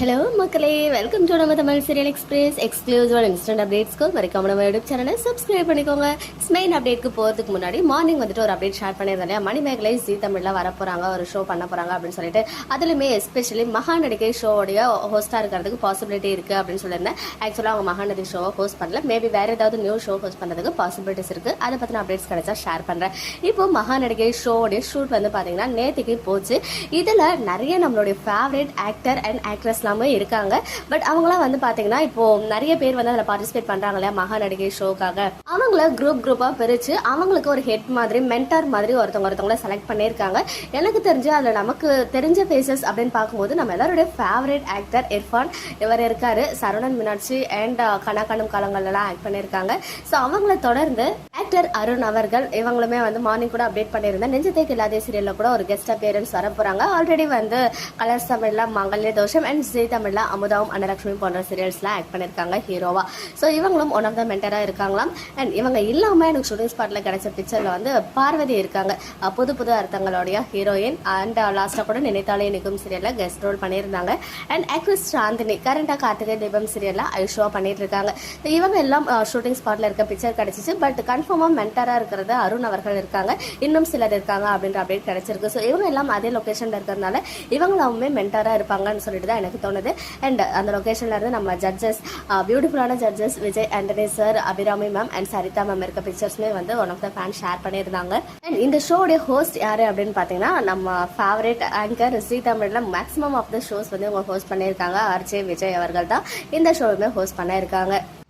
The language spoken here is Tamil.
ஹலோ மக்களே. வெல்கம் டு நம்ம Tamil serial express exclusive instant அப்டேட்ஸ்க்கு மறக்காம நம்ம யூடியூப் சேனலை சப்ஸ்கிரைப் பண்ணிக்கோங்க. ஸ்மெயின் அப்டேட்க்கு போகிறதுக்கு முன்னாடி மார்னிங் வந்துட்டு ஒரு அப்டேட் ஷேர் பண்ணியிருந்தேன் இல்லையா? மணிமேகலை ஜி தமிழில் வர போகிறாங்க ஒரு ஷோ பண்ண போகிறாங்க அப்படின்னு சொல்லிட்டு. அதுலையுமே எஸ்பெஷலி மகாநடிகை ஷோவுடைய ஹோஸ்டாக இருக்கிறதுக்கு பாசிபிலிட்டி இருக்குது அப்படின்னு சொல்லியிருந்தேன். ஆக்சுவலாக அவங்க மகாநதி ஷோவை ஹோஸ்ட் பண்ணல. மேபி வேறு ஏதாவது நியூ ஷோ ஹோஸ்ட் பண்ணுறதுக்கு பாசிபிலிட்டிஸ் இருக்குது அதை பற்றின அப்டேட்ஸ் கிடைச்சா ஷேர் பண்ணுறேன் இப்போ மகாநடிகை ஷோவுடைய ஷூட் வந்து பார்த்தீங்கன்னா நேற்றுக்கு போச்சு. இதில் நிறைய நம்மளுடைய ஃபேவரட் ஆக்டர் அண்ட் ஆக்ட்ரஸ் எல்லாமே இருக்காங்க. பட் அவங்களாம் வந்து பார்த்தீங்கன்னா இப்போ நிறைய பேர் வந்து அதில் பார்ட்டிசிபேட் பண்ணுறாங்க இல்லையா? மகாநடிகை ஷோக்காக. அவங்கள குரூப் குரூப்பாக பிரித்து அவங்களுக்கு ஒரு ஹெட் மாதிரி மென்டார் மாதிரி ஒருத்தவங்க ஒருத்தவங்கள செலக்ட் பண்ணியிருக்காங்க. எனக்கு தெரிஞ்சு அதில் நமக்கு தெரிஞ்ச ஃபேஸஸ் அப்படின்னு பார்க்கும்போது நம்ம எல்லாருடைய ஃபேவரட் ஆக்டர் இர்ஃபான் இவர் இருக்காரு. சரவணன் மீனாட்சி அண்ட் கணக்கானும் காலங்கள்லாம் ஆக்ட் பண்ணியிருக்காங்க. ஸோ அவங்கள தொடர்ந்து டைரக்டர் அருண் அவர்கள் இவங்களுமே வந்து மார்னிங் கூட அப்டேட் பண்ணியிருந்தேன். நெஞ்சத்தேக்கு இல்லாத சீரியலில் கூட ஒரு கெஸ்ட் அப்பியரன்ஸ் வர போகிறாங்க ஆல்ரெடி வந்து கலர்ஸ் தமிழில் மங்கல்ய தோஷம் அண்ட் ஜெய் தமிழில் அமுதாவும் அன்னலட்சுமி போன்ற சீரியல்ஸ்லாம் ஆக்ட் பண்ணியிருக்காங்க ஹீரோவா ஸோ இவங்களும் ஒன் ஆஃப் த மென்டராக இருக்காங்களாம். அண்ட் இவங்க இல்லாமல் எனக்கு ஷூட்டிங் ஸ்பாட்டில் கிடைச்ச பிக்சரில் வந்து பார்வதி இருக்காங்க. புது புது அர்த்தங்களுடைய ஹீரோயின் அண்ட் லாஸ்ட்டாக கூட நினைத்தாலே நிற்கும் சீரியலில் கெஸ்ட் ரோல் பண்ணியிருந்தாங்க. அண்ட் ஆக்ட்ரஸ் சாந்தினி கரண்டாக கார்த்திகை தீபம் சீரியலில் ஐஷோவாக பண்ணிட்டு இருக்காங்க. இவங்க எல்லாம் ஷூட்டிங் ஸ்பாட்டில் இருக்க பிக்சர் கிடைச்சிச்சு. பட் கன்ஃபார்ம் கன்ஃபார்மாக மென்டராக இருக்கிறது அருண் அவர்கள் இருக்காங்க. இன்னும் சிலர் இருக்காங்க அப்படின்ற அப்டேட் கிடைச்சிருக்கு. ஸோ இவங்க எல்லாம் அதே லொக்கேஷனில் இருக்கிறதுனால இவங்களாவுமே மென்டராக இருப்பாங்கன்னு சொல்லிட்டு தான் எனக்கு தோணுது. அண்ட் அந்த லொக்கேஷன்ல இருந்து நம்ம ஜட்ஜஸ் பியூட்டிஃபுல்லான judges Vijay Antony sir Abirami ma'am and Saritha ma'am இருக்க பிக்சர்ஸ்மே வந்து one of the fan share பண்ணியிருந்தாங்க. அண்ட் இந்த ஷோடைய ஹோஸ்ட் யார் அப்படின்னு பார்த்தீங்கன்னா நம்ம ஃபேவரேட் ஆங்கர் ஸ்ரீ தமிழில் மேக்ஸிமம் ஆஃப் த ஷோஸ் வந்து அவங்க ஹோஸ்ட் பண்ணியிருக்காங்க. ஆர்ஜே விஜய் அவர்கள் தான் இந்த ஷோவுமே ஹோஸ்ட் பண்ணியிருக்காங்க